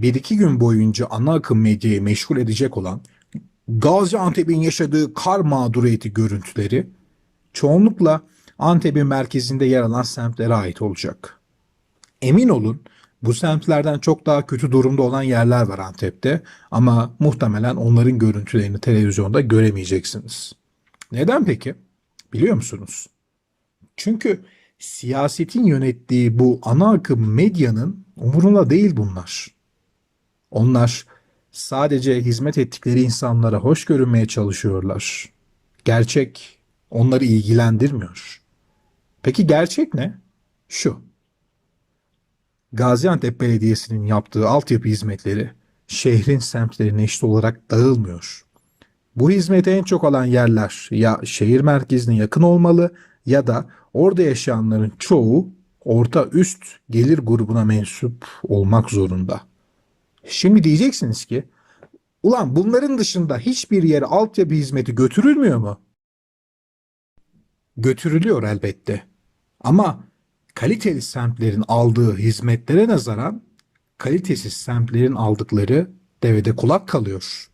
1-2 gün boyunca ana akım medyayı meşgul edecek olan Gaziantep'in yaşadığı kar mağduriyeti görüntüleri çoğunlukla Antep'in merkezinde yer alan semtlere ait olacak. Emin olun bu semtlerden çok daha kötü durumda olan yerler var Antep'te ama muhtemelen onların görüntülerini televizyonda göremeyeceksiniz. Neden peki? Biliyor musunuz? Çünkü siyasetin yönettiği bu ana akım medyanın umurunda değil bunlar. Onlar sadece hizmet ettikleri insanlara hoş görünmeye çalışıyorlar. Gerçek onları ilgilendirmiyor. Peki gerçek ne? Şu. Gaziantep Belediyesi'nin yaptığı altyapı hizmetleri şehrin semtlerine eşit olarak dağılmıyor. Bu hizmeti en çok alan yerler ya şehir merkezine yakın olmalı ya da orada yaşayanların çoğu orta üst gelir grubuna mensup olmak zorunda. Şimdi diyeceksiniz ki ulan bunların dışında hiçbir yere altyapı hizmeti götürülmüyor mu? Götürülüyor elbette. Ama kaliteli semtlerin aldığı hizmetlere nazaran kalitesiz semtlerin aldıkları devede kulak kalıyor.